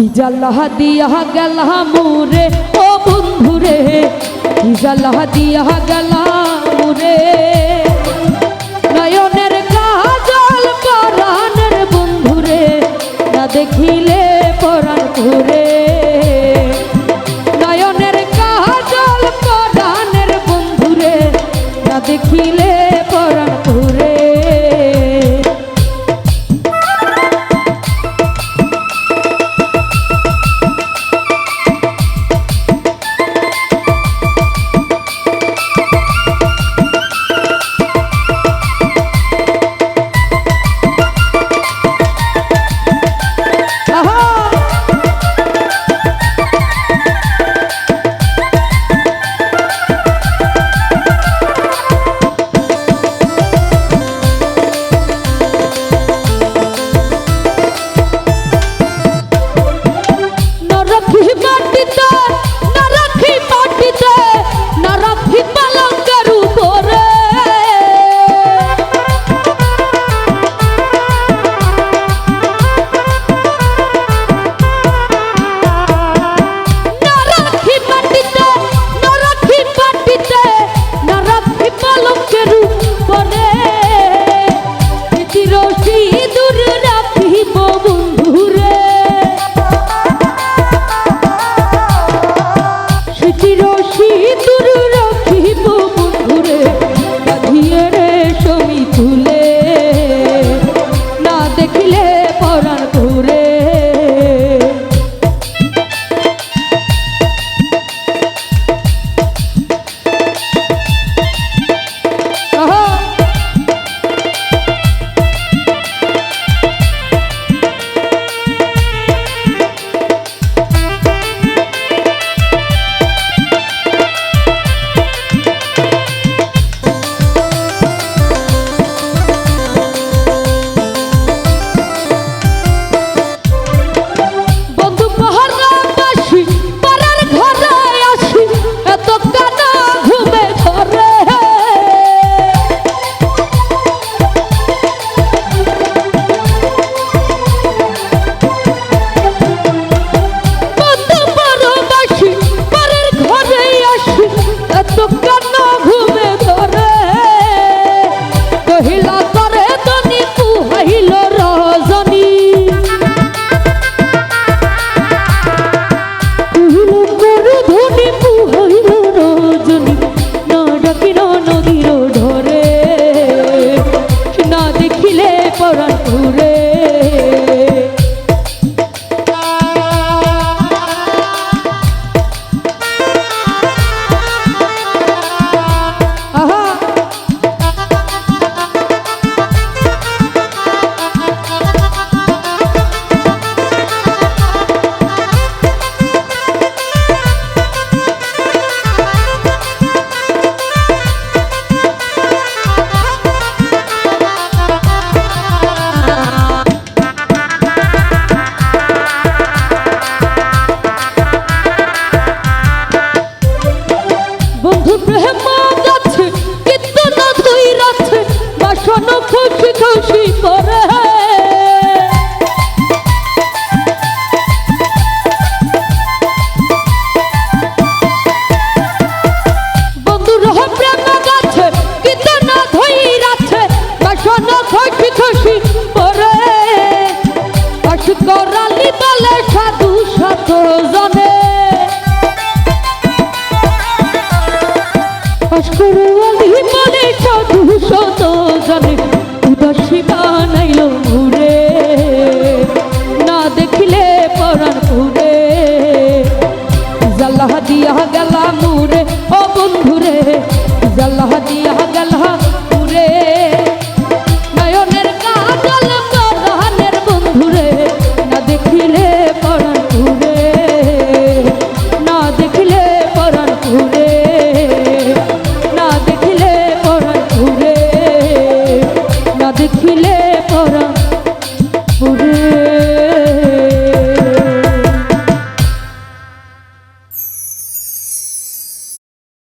কি জ্বালা দিয়া গেল মুরে? ও বন্ধুরে কি জ্বালা দিয়া গেল মুরে? quero শুরু